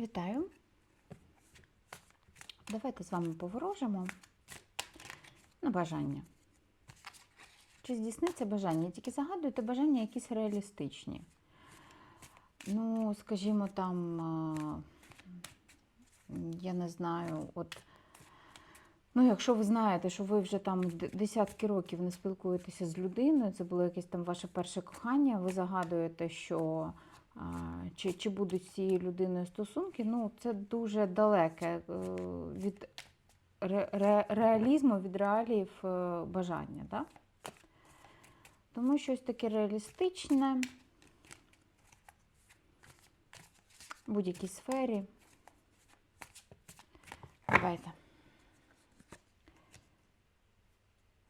Вітаю. Давайте з вами поворожимо на бажання. Чи здійсниться бажання? Тільки загадуйте бажання якісь реалістичні. Ну, скажімо, там, я не знаю, от. Ну, якщо ви знаєте, що ви вже там десятки років не спілкуєтеся з людиною, це було якесь там ваше перше кохання, ви загадуєте, що чи, чи будуть з цією людиною стосунки, ну це дуже далеке е, від ре, ре, реалізму, від реаліїв е, бажання. Да? Тому щось таке реалістичне в будь-якій сфері. Давайте.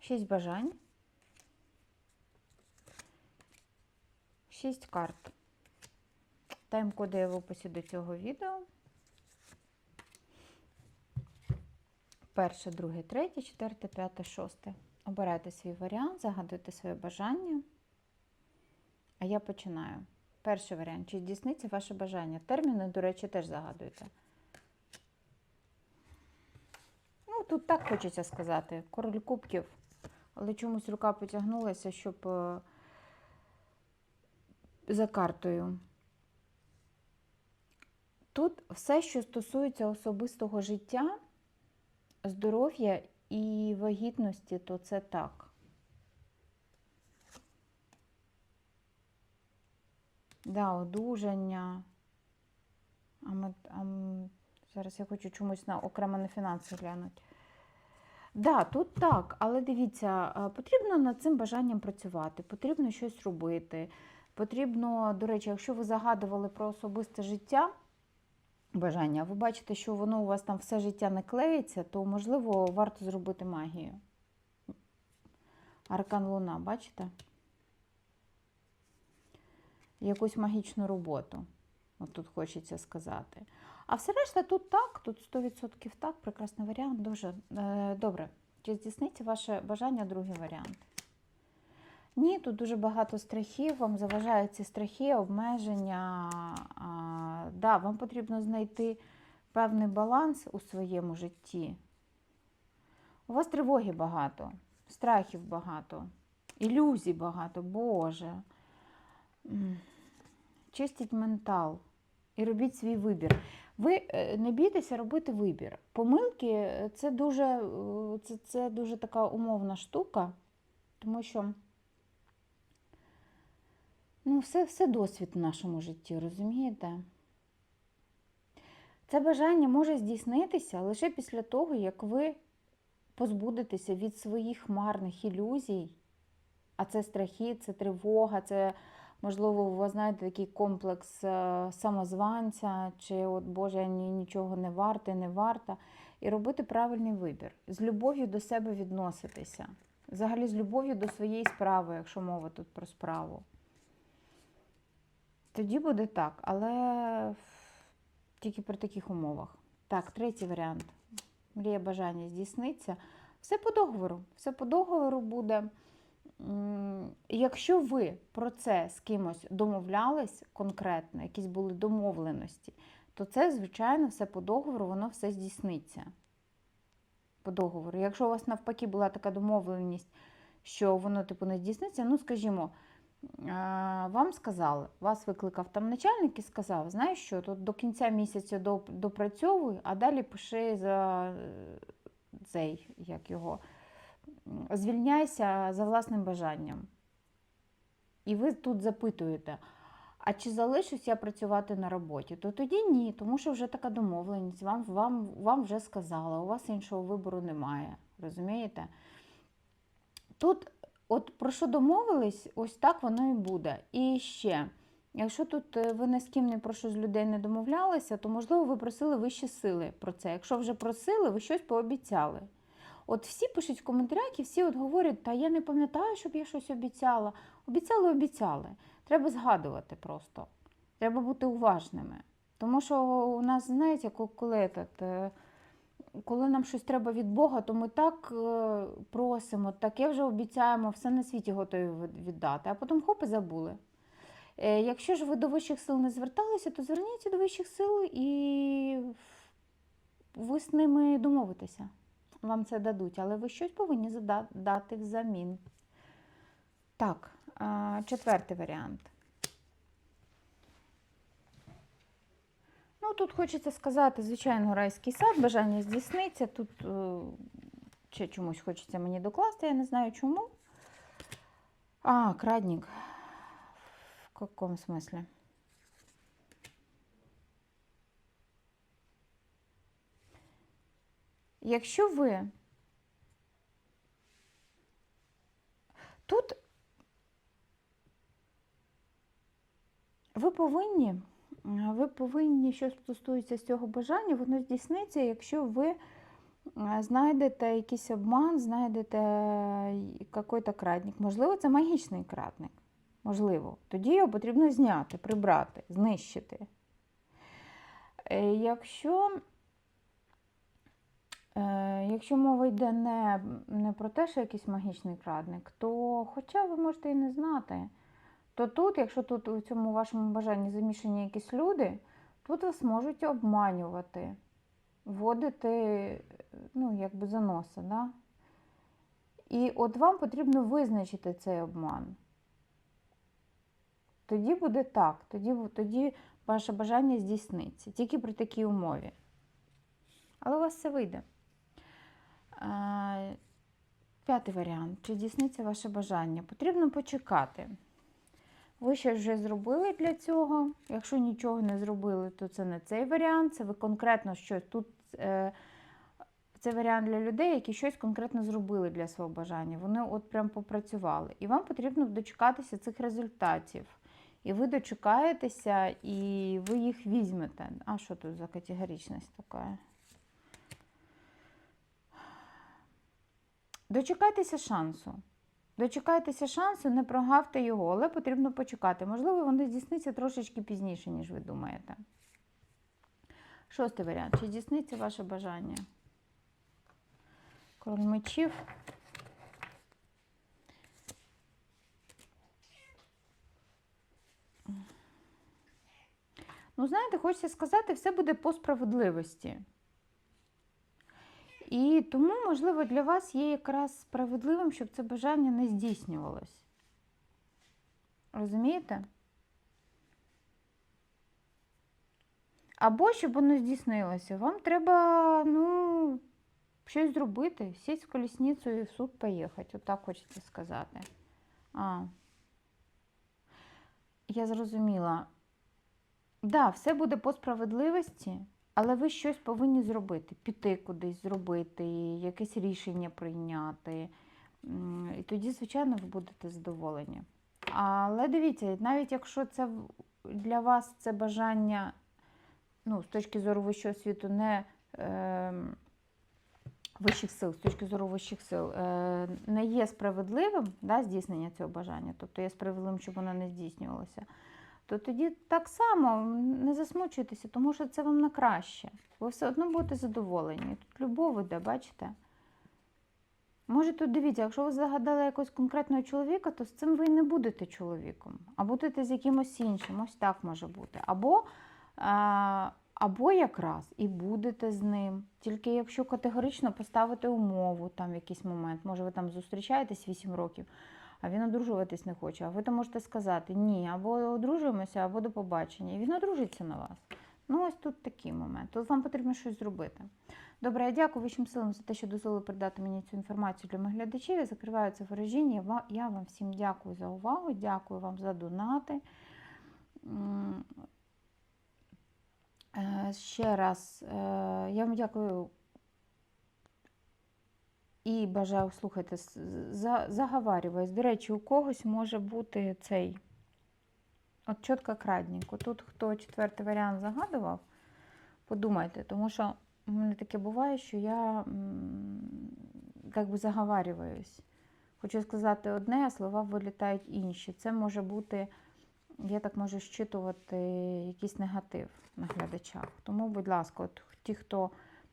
Шість бажань. Шість карт. Тайм-коди я в описі до цього відео. Перше, друге, третє, четверте, п'яте, шосте. Обирайте свій варіант, загадуйте своє бажання. А я починаю. Перший варіант. Чи здійсниться ваше бажання? Терміни, до речі, теж загадуйте. Ну, тут так хочеться сказати. Король кубків. Але чомусь рука потягнулася, щоб е, за картою. Тут все, що стосується особистого життя, здоров'я і вагітності, то це так. Да, одужання. А ми, а м- зараз я хочу чомусь на окремо на фінанси глянути. Да, тут так, але дивіться, е, потрібно над цим бажанням працювати, потрібно щось робити. Потрібно, до речі, якщо ви загадували про особисте життя, бажання, ви бачите, що воно у вас там все життя не клеїться, то, можливо, варто зробити магію. Аркан Луна, бачите? Якусь магічну роботу. От тут хочеться сказати. А все решта тут так, тут 100% так, прекрасний варіант. Дуже е, добре. Чи здійсниться ваше бажання, другий варіант? Ні, тут дуже багато страхів, вам заважають ці страхи, обмеження. Да, вам потрібно знайти певний баланс у своєму житті. У вас тривоги багато, страхів багато, ілюзій багато, Боже. Чистіть ментал і робіть свій вибір. Ви е, не бійтеся робити вибір. Помилки е, це дуже, е, це, це дуже така умовна штука, тому що ну, все, все досвід в нашому житті, розумієте? Це бажання може здійснитися лише після того, як ви позбудетеся від своїх марних ілюзій, а це страхи, це тривога, це, можливо, ви знаєте, такий комплекс е, самозванця, чи от Боже, я ні- нічого не варта, не варта. І робити правильний вибір. З любов'ю до себе відноситися. Взагалі з любов'ю до своєї справи, якщо мова тут про справу. Тоді буде так, але тільки при таких умовах. Так, третій варіант. Мрія бажання здійсниться. Все по договору. Все по договору буде. Якщо ви про це з кимось домовлялись конкретно, якісь були домовленості, то це, звичайно, все по договору, воно все здійсниться. По договору. Якщо у вас навпаки була така домовленість, що воно типу не здійсниться, ну скажімо, вам сказали, вас викликав там начальник і сказав, знаєш що, тут до кінця місяця доп- допрацьовуй, а далі пиши за цей, як його, звільняйся за власним бажанням. І ви тут запитуєте, а чи залишусь я працювати на роботі? То тоді ні, тому що вже така домовленість, вам, вам, вам вже сказали, у вас іншого вибору немає. Розумієте? Тут, от про що домовились, ось так воно і буде. І ще, якщо тут е, ви ні з ким не про що з людей не домовлялися, то можливо ви просили вищі сили про це. Якщо вже просили, ви щось пообіцяли. От всі пишуть в коментарях і всі от говорять, та я не пам'ятаю, щоб я щось обіцяла. Обіцяли, обіцяли. Треба згадувати просто. Треба бути уважними. Тому що у нас, знаєте, коли, этот, е, коли нам щось треба від Бога, то ми так е, просимо, таке вже обіцяємо, все на світі готові віддати, а потім хоп і забули. Е, Якщо ж ви до вищих сил не зверталися, то зверніться до вищих сил і ви з ними домовитеся. Вам це дадуть, але ви щось повинні дати взамін. Так, четвертий варіант. Ну, тут хочеться сказати, звичайно, райський сад, бажання здійсниться. Тут е, ще чомусь хочеться мені докласти, я не знаю чому. А, крадник. В каком смысле? Якщо ви тут ви повинні, ви повинні, що стосується з цього бажання, воно здійсниться, якщо ви е, знайдете якийсь обман, знайдете якийсь крадник. Можливо, це магічний крадник. Можливо. Тоді його потрібно зняти, прибрати, знищити. Е, Якщо, е, якщо мова йде не, не про те, що якийсь магічний крадник, то хоча ви можете і не знати, то тут, якщо тут у цьому вашому бажанні замішані якісь люди, тут вас можуть обманювати, вводити, ну, якби за носа, да? І от вам потрібно визначити цей обман. Тоді буде так, тоді, тоді ваше бажання здійсниться, тільки при такій умові. Але у вас все вийде. П'ятий варіант. Чи здійсниться ваше бажання? Потрібно почекати. Ви щось вже зробили для цього. Якщо нічого не зробили, то це не цей варіант. Це ви конкретно щось тут. Е, це варіант для людей, які щось конкретно зробили для свого бажання. Вони от прям попрацювали. І вам потрібно дочекатися цих результатів. І ви дочекаєтеся, і ви їх візьмете. А що тут за категоричність така? Дочекайтеся шансу. Дочекайтеся шансу, не прогавте його, але потрібно почекати. Можливо, воно здійсниться трошечки пізніше, ніж ви думаєте. Шостий варіант. Чи здійсниться ваше бажання? Король мечів. Ну, знаєте, хочеться сказати, все буде по справедливості. І тому, можливо, для вас є якраз справедливим, щоб це бажання не здійснювалось. Розумієте? Або щоб воно здійснилося. Вам треба, ну, щось зробити, сість в колісницю і в суд поїхати. Отак хочеться сказати. А. Я зрозуміла. Так, да, все буде по справедливості. Але ви щось повинні зробити, піти кудись, зробити, якесь рішення прийняти. І тоді, звичайно, ви будете задоволені. Але дивіться, навіть якщо це для вас це бажання, ну, з точки зору вищого світу, не е, вищих сил, з точки зору вищих сил, е, не є справедливим да, здійснення цього бажання, тобто є справедливим, щоб воно не здійснювалося то тоді так само не засмучуйтеся, тому що це вам на краще. Ви все одно будете задоволені. Тут любов іде, бачите? Може, тут дивіться, якщо ви загадали якогось конкретного чоловіка, то з цим ви не будете чоловіком, а будете з якимось іншим. Ось так може бути. Або, а, або якраз і будете з ним. Тільки якщо категорично поставити умову там в якийсь момент, може ви там зустрічаєтесь 8 років, а він одружуватись не хоче. А ви то можете сказати ні, або одружуємося, або до побачення. І він одружиться на вас. Ну, ось тут такий момент. Тут вам потрібно щось зробити. Добре, я дякую вищим силам за те, що дозволили передати мені цю інформацію для моїх глядачів. Я закриваю це ворожіння. Я вам всім дякую за увагу, дякую вам за донати. Е, Ще раз, е, я вам дякую і бажаю слухайте, заговарюваюсь. До речі, у когось може бути цей от чітко крадненько. Тут хто четвертий варіант загадував, подумайте, тому що у мене таке буває, що я м, як би заговарююсь. Хочу сказати одне, а слова вилітають інші. Це може бути, я так можу щитувати якийсь негатив на глядачах. Тому, будь ласка, от ті, хто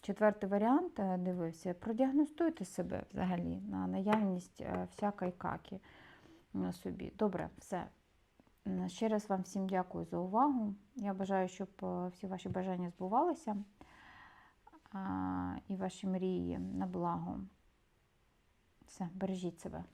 четвертий варіант е, дивився, продіагностуйте себе взагалі на наявність е, всякої каки на собі. Добре, все. Ще раз вам всім дякую за увагу. Я бажаю, щоб е, всі ваші бажання збувалися і ваші мрії на благо. Все, бережіть себе.